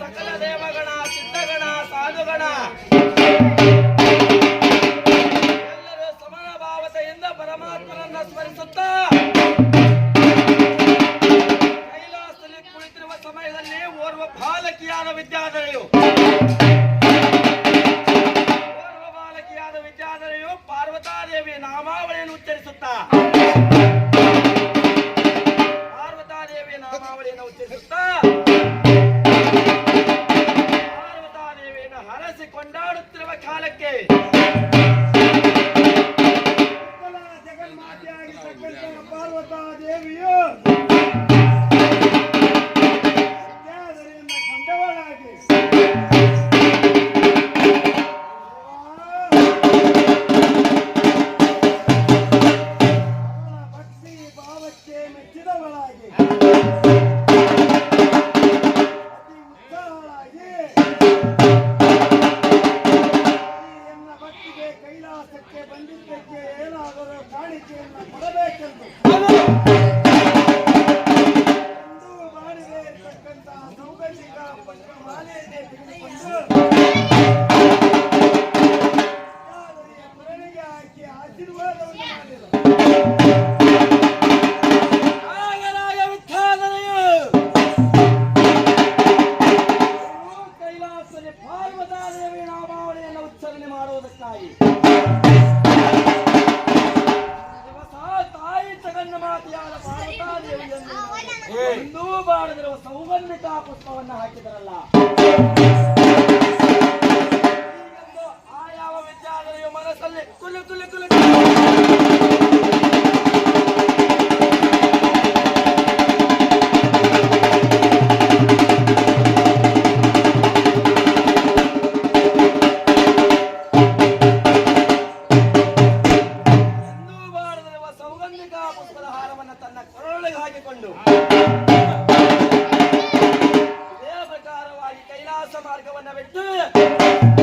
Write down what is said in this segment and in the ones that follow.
ಸಕಲ ದೇವಗಣ, ಸಿದ್ಧಗಣ, ಸಾಧುಗಣ. ಎಲ್ಲರೂ ಸಮಾನ ಭಾವತೆಯಿಂದ ಪರಮಾತ್ಮನನ್ನ ಸ್ಮರಿಸುತ್ತಾ. ಕೈಲಾಸದಲ್ಲಿ ಕುಳಿತಿರುವ ಸಮಯದಲ್ಲಿ ಓರ್ವ ಬಾಲಕಿಯಾದ ವಿದ್ಯಾಧರೆಯು. ಓರ್ವ ಬಾಲಕಿಯಾದ ವಿದ್ಯಾಧರೆಯು ಪಾರ್ವತಾದೇವಿ ನಾಮಾವಳಿಯನ್ನು ಉಚ್ಚರಿಸುತ್ತಾ. ಪಾರ್ವತಾದೇವಿ ನಾಮಾವಳಿಯನ್ನು ಉಚ್ಚರಿಸುತ್ತಾ. ಕಾಲಕ್ಕೆ ಜಗನ್ಮಾತೆಯಾಗಿರ್ತಕ್ಕಂಥ ಪಾರ್ವತಾ ದೇವಿಯು ಕೈಲಾಸದಲ್ಲಿ ಪಾರ್ವತಾದೇವಿ ನಾಮಾವಳಿಯನ್ನು ಉಚ್ಚಾರಣೆ ಮಾಡುವುದಕ್ಕಾಗಿ. ತಾಯಿ ಜಗನ್ನ ಮಾತೆಯಾದ ಪಾರ್ವತಾದೇವಿಯನ್ನು ಎಂದೂ ಬಾರದಿರುವ ಸೌಗಂಧಿಕ ಪುಷ್ಪವನ್ನು ಹಾಕಿದರಲ್ಲ. ಆಯಾವ ಆ ಯಾವ ವಿದ್ಯಾಧರೆಯು ಮನಸ್ಸಲ್ಲಿ ಕುಲು ಕುಲು ಕುಲು கைலாச மார்க்கவனை விட்டு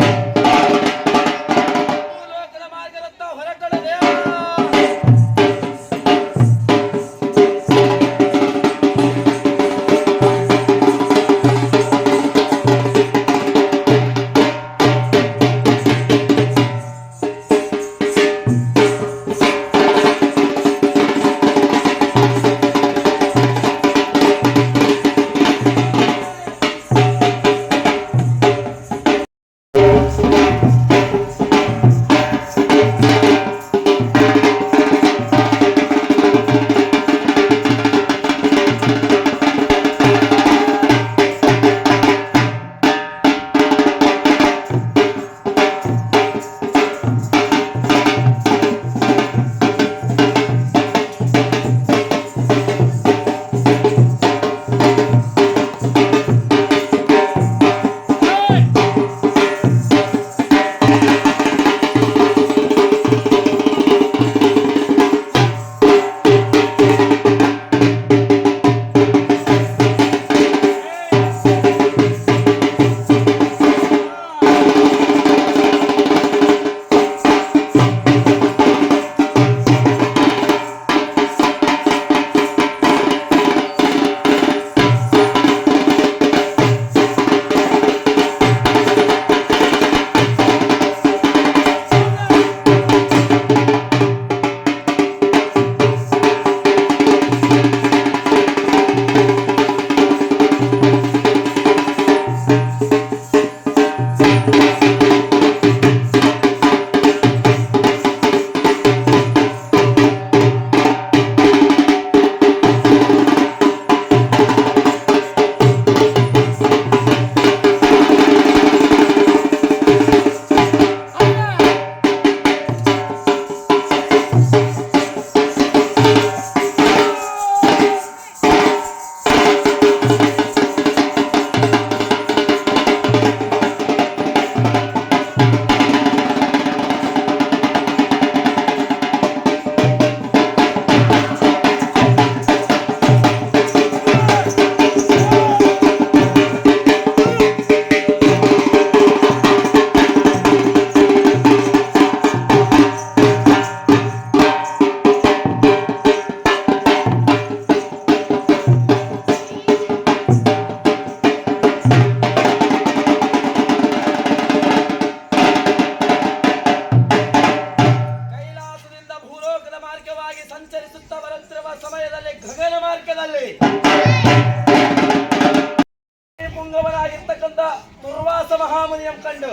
ಮಹಾಮುನಿಯಂ ಕಂಡು.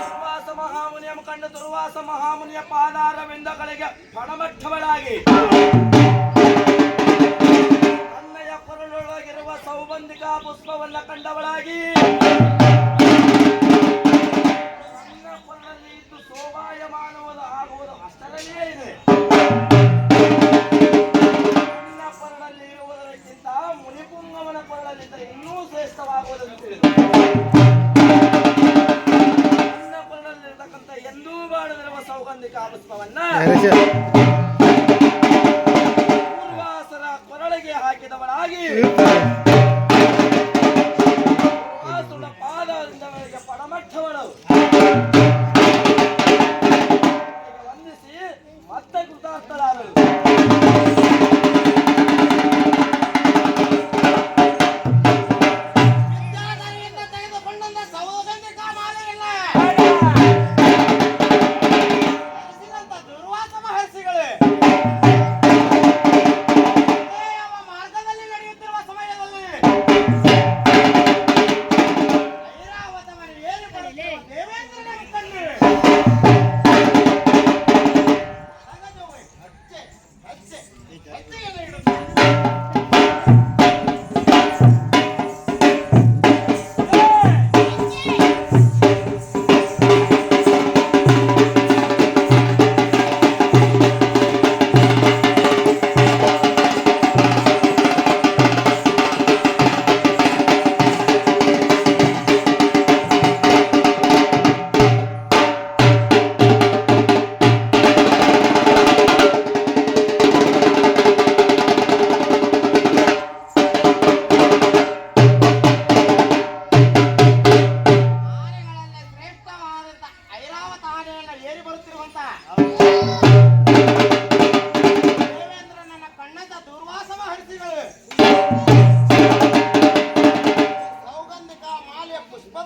ದುರ್ವಾಸ ಮಹಾಮುನಿಯಂ ಕಂಡು, ದುರ್ವಾಸ ಮಹಾಮುನಿಯ ಪಾದಾರವಿಂದಗಳಿಗೆ ಪಣಮಟ್ಟವಳಾಗಿ. ಅನ್ನಯ ಕೊರಳೊಳಗಿರುವ ಸೌಬಂಧಿಕ ಪುಷ್ಪವನ್ನ ಕಂಡವಳಾಗಿ. ಸಣ್ಣ ಕೊರಳಲ್ಲಿ ಇದ್ದು ಆಗುವುದು ಇದೆ. ಮುನಿಪುಂಗವನ ಕೊರಳಲ್ಲಿದ್ದ ಇನ್ನೂ ಶ್ರೇಷ್ಠವಾಗುವುದನ್ನು ತಿಳಿದು ನನ್ನ ಕೊರಳಲ್ಲಿರ್ತಕ್ಕಂಥ ಎಂದೂ ಬಾಳದಿರುವ ಸೌಗಂಧಿಕ ಪುಷ್ಪವನ್ನ ಪೂರ್ವಾಸರ ಕೊರಳಿಗೆ ಹಾಕಿದವಳಾಗಿ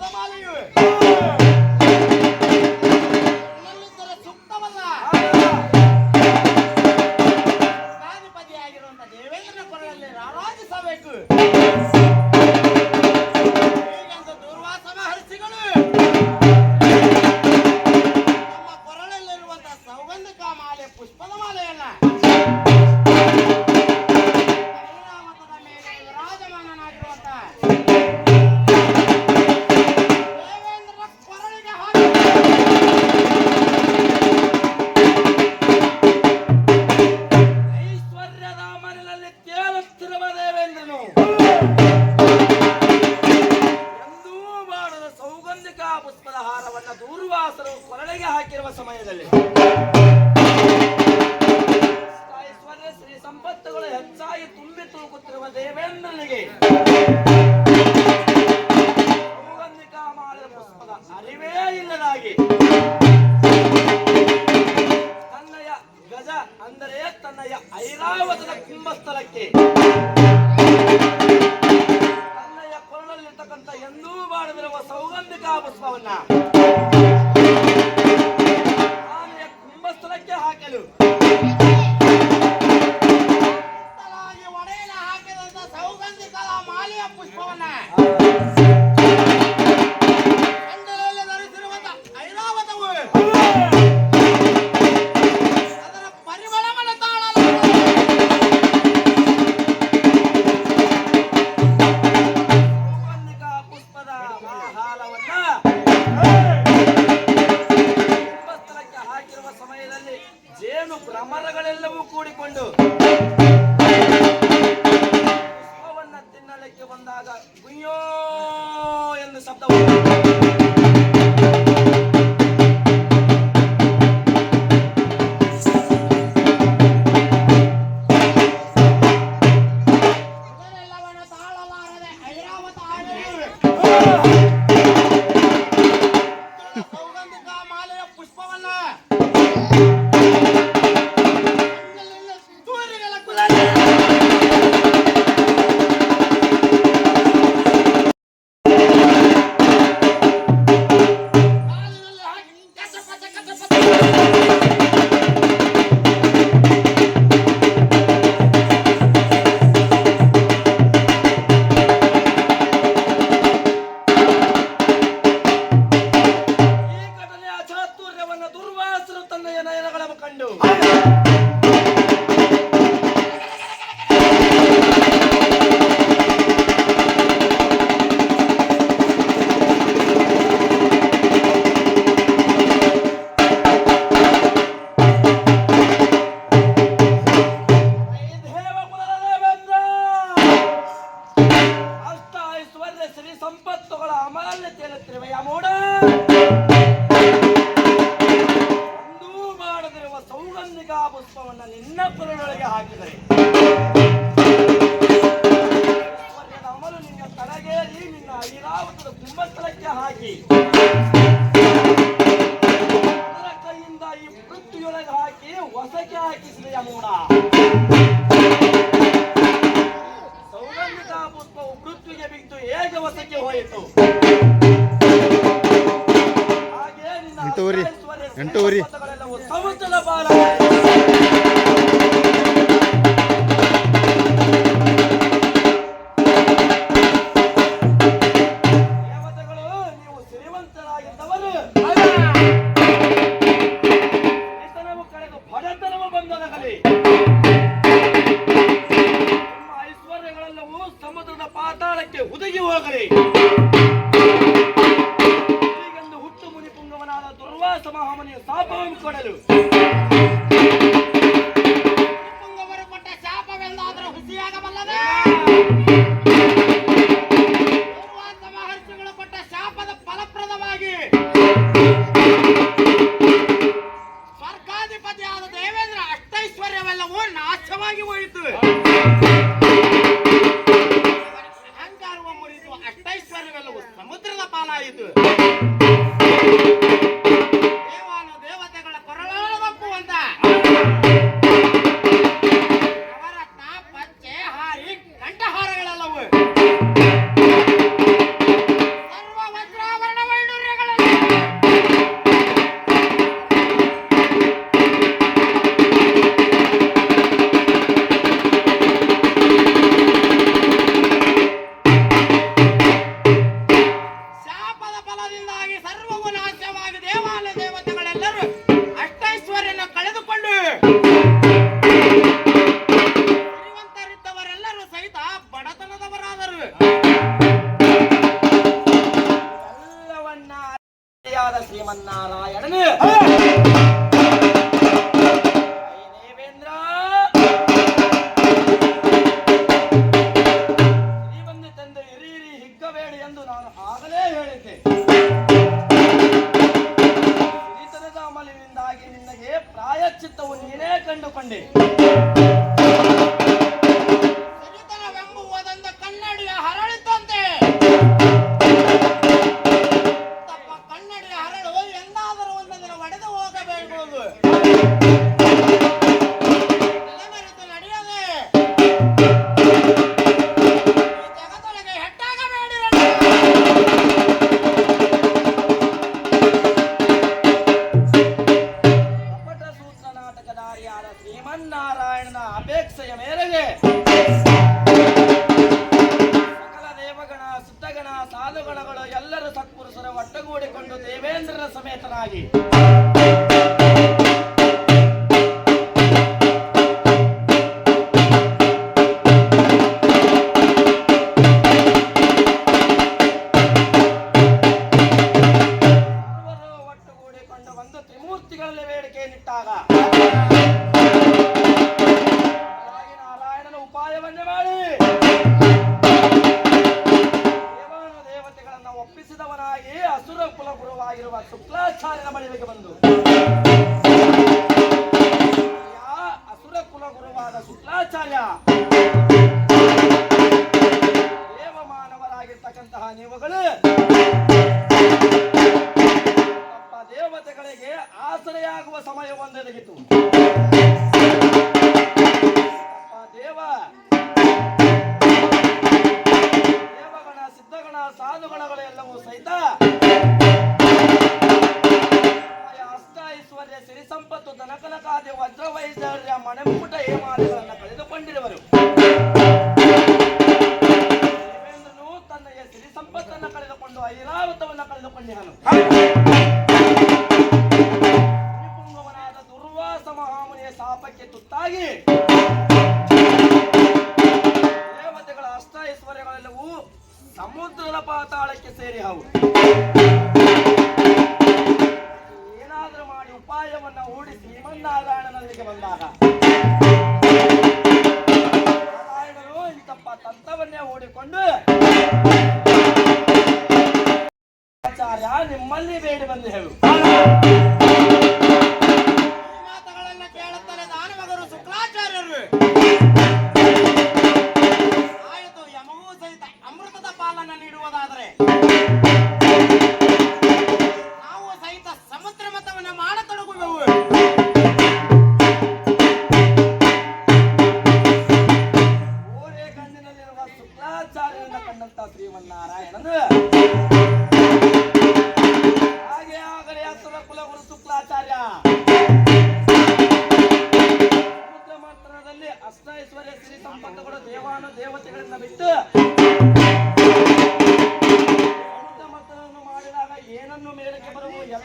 ಮಾಲೆಯ ಪುಷ್ಪದ ಪುಷ್ಪದ ಹಾರವನ್ನು ದೂರ್ವಾಸರು ಕೊರಳಿಗೆ ಹಾಕಿರುವ ಸಮಯದಲ್ಲಿ. ಶ್ರೀ ಸಂಪತ್ತುಗಳು ಹೆಚ್ಚಾಗಿ ತುಂಬಿ ತುಳುಕುತ್ತಿರುವ ದೇವೇಂದ್ರನಿಗೆ. ಮಾಡಿದ ಪುಷ್ಪದ ಅರಿವೇ ಇಲ್ಲದಾಗಿ. ತನ್ನಯ ಗಜ ಅಂದರೆ ತನ್ನಯ ಐರಾವತದ ಕುಂಭಸ್ಥಳಕ್ಕೆ. ಕೊರಳಲ್ಲಿರ್ತಕ್ಕಂಥ ಎಂದೂ ಬಾಡದಿರುವ ಸೌಗಂಧಿಕ ಪುಷ್ಪವನ್ನ. ಆನೆಯ ಕುಂಭಸ್ಥಳಕ್ಕೆ ಹಾಕಲು. ಒಡೆಯಲ ಹಾಕಿದಂತ ಸೌಗಂಧಿಕ ಮಾಲೆಯ ಪುಷ್ಪವನ್ನ. ಎಂಟೂವರೆ. ಸರ್ವವು ನಾಶವಾಗಿ ದೇವಾಲಯ ದೇವತೆಗಳೆಲ್ಲರೂ the heaven.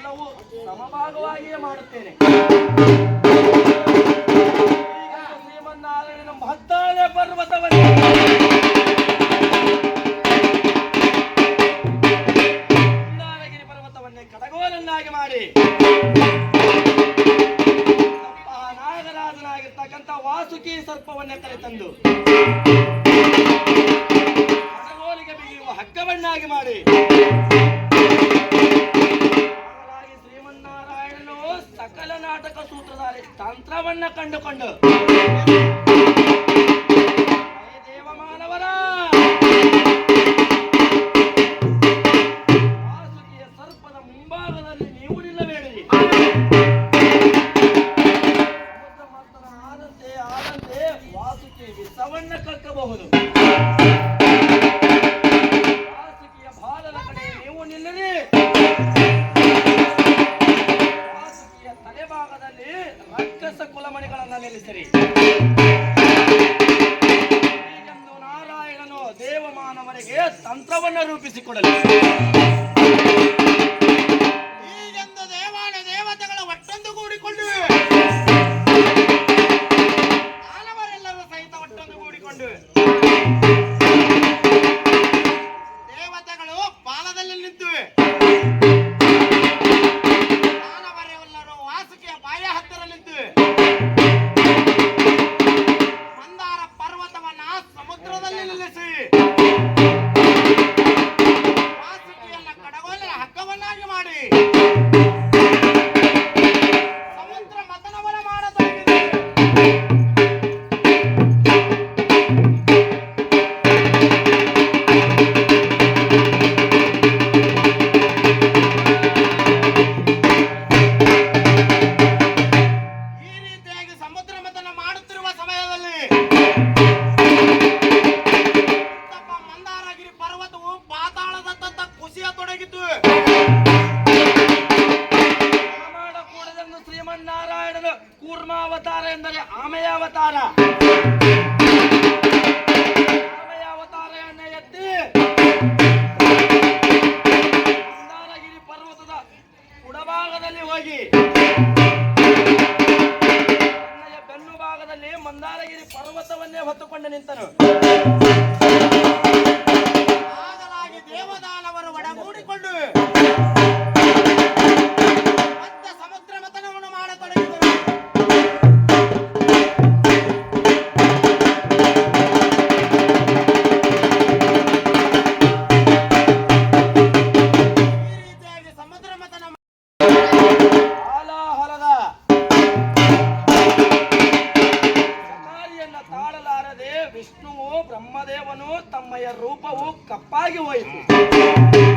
ಎಲ್ಲವೂ ಸಮಭಾಗವಾಗಿಯೇ ಮಾಡುತ್ತೇನೆ. ಶ್ರೀಮನ್ನಾರಾಯಣ ಮಹತ್ತಾಳೆ ಪರ್ವತವನ್ನು ಅವತಾರ ಎಂದರೆ ಆಮೆಯ ಅವತಾರ. ಆಮೆಯ ಅವತಾರವನ್ನು ಎತ್ತಿ ಮಂದಾರಗಿರಿ ಪರ್ವತದ ಕುಡಭಾಗದಲ್ಲಿ ಹೋಗಿ. ಬೆನ್ನು ಭಾಗದಲ್ಲಿ ಮಂದಾರಗಿರಿ ಪರ್ವತವನ್ನೇ ಹೊತ್ತುಕೊಂಡು ನಿಂತನು. ರೂಪವು ಕಪ್ಪಾಗಿ ಹೋಯಿತು.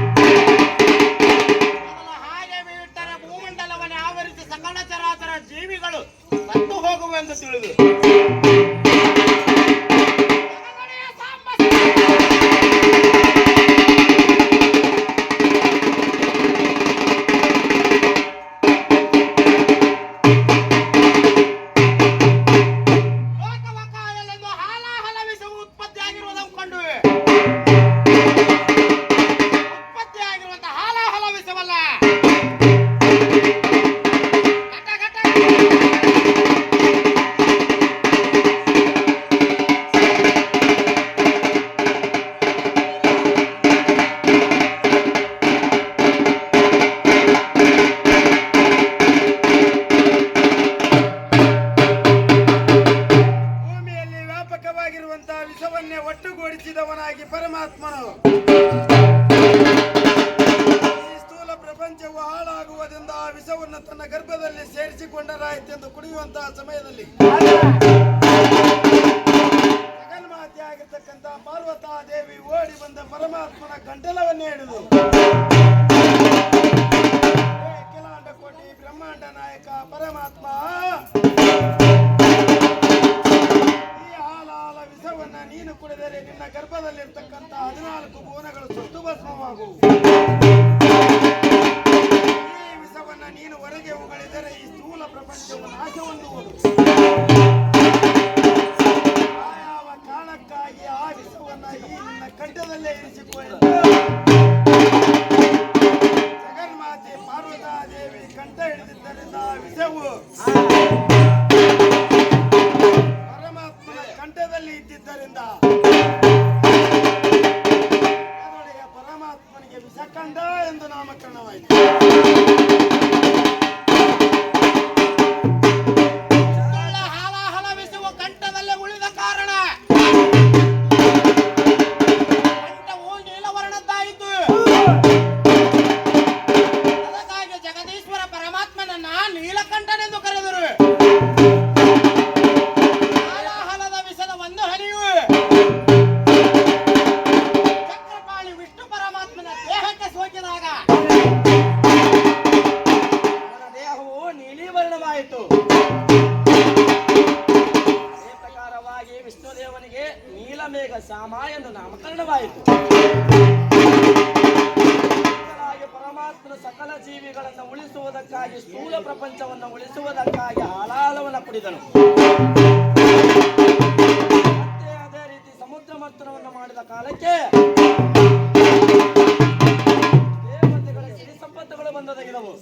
ನಾಯಕ, ಪರಮಾತ್ಮ. ಈ ಹಾಲಾಲ ವಿಷವನ್ನ ನೀನು ಕುಡಿದರೆ ನಿನ್ನ ಗರ್ಭದಲ್ಲಿರ್ತಕ್ಕಂಥ ಹದಿನಾಲ್ಕು ಭುವನಗಳು ಸುಟ್ಟು ಭಸ್ಮವಾಗುವು ಈ ವಿಷವನ್ನ ನೀನು ಹೊರಗೆ ಉಗಳಿದರೆ ಈ ಸ್ಥೂಲ ಪ್ರಪಂಚವು ನಾಶವೊಂದುವುದು ಯಾವ ಕಾರಣಕ್ಕಾಗಿ ಆ ವಿಷವನ್ನ ಈ ನಿನ್ನ ಕಡ್ಡದಲ್ಲೇ ಇರಿಸಿಕೊಂಡು ವಿಷವು ಪರಮಾತ್ಮನ ಕಂಠದಲ್ಲಿ ಇದ್ದಿದ್ದರಿಂದ ಪರಮಾತ್ಮನಿಗೆ ವಿಷಕಂಡ ಎಂದು ನಾಮಕರಣವಾಯಿತು. ಪ್ರಪಂಚವನ್ನು ಉಳಿಸುವುದಕ್ಕಾಗಿ ಕುಡಿದನು. ಮತ್ತೆ ಅದೇ ರೀತಿ ಸಮುದ್ರ ಮಂಥನವನ್ನು ಮಾಡಿದ ಕಾಲಕ್ಕೆ ದೇವತೆಗಳ ಸಿರಿ ಸಂಪತ್ತುಗಳು ಬಂದೊದಗಿದವು.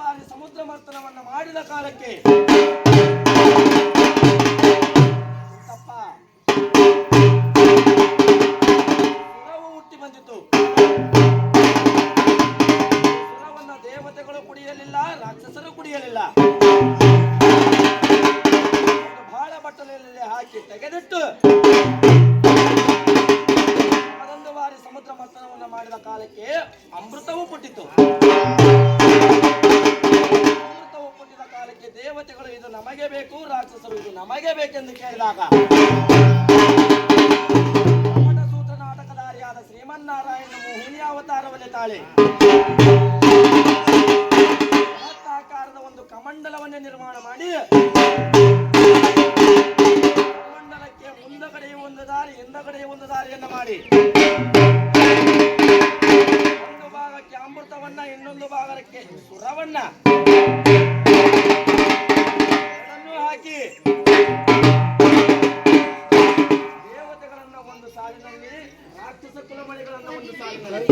ಬಾರಿ ಸಮುದ್ರ ಮಂಥನವನ್ನು ಮಾಡಿದ ಕಾಲಕ್ಕೆ ರಾಕ್ಷಸರು ಇದು ನಮಗೆ ಬೇಕೆಂದು ಕೇಳಿದಾಗ ಸೂತ್ರ ನಾಟಕಧಾರಿಯಾದ ಶ್ರೀಮನ್ನಾರಾಯಣ ಮೋಹಿನಿ ಅವತಾರವನ್ನೇ ತಾಳೆ. ಆಕಾರದ ಒಂದು ಕಮಂಡಲವನ್ನೇ ನಿರ್ಮಾಣ ಮಾಡಿ ಕಮಂಡಲಕ್ಕೆ ಮುಂದಗಡೆಯೂ ಒಂದು ದಾರಿ ಹಿಂದಗಡೆಯೂ ಒಂದು ದಾರಿಯನ್ನು ಮಾಡಿ. ಒಂದು ಭಾಗಕ್ಕೆ ಅಮೃತವನ್ನ, ಇನ್ನೊಂದು ಭಾಗಕ್ಕೆ ಸುರವನ್ನ. ಕಿವಿಗೂ ಹಾಕಿ. ದೇವತೆಗಳನ್ನ ಒಂದು ಸಾಲಿನಲ್ಲಿ ರಾಕ್ಷಸ ಕುಲಮಳಿಗಳನ್ನ ಒಂದು ಸಾಲಿನಲ್ಲಿ.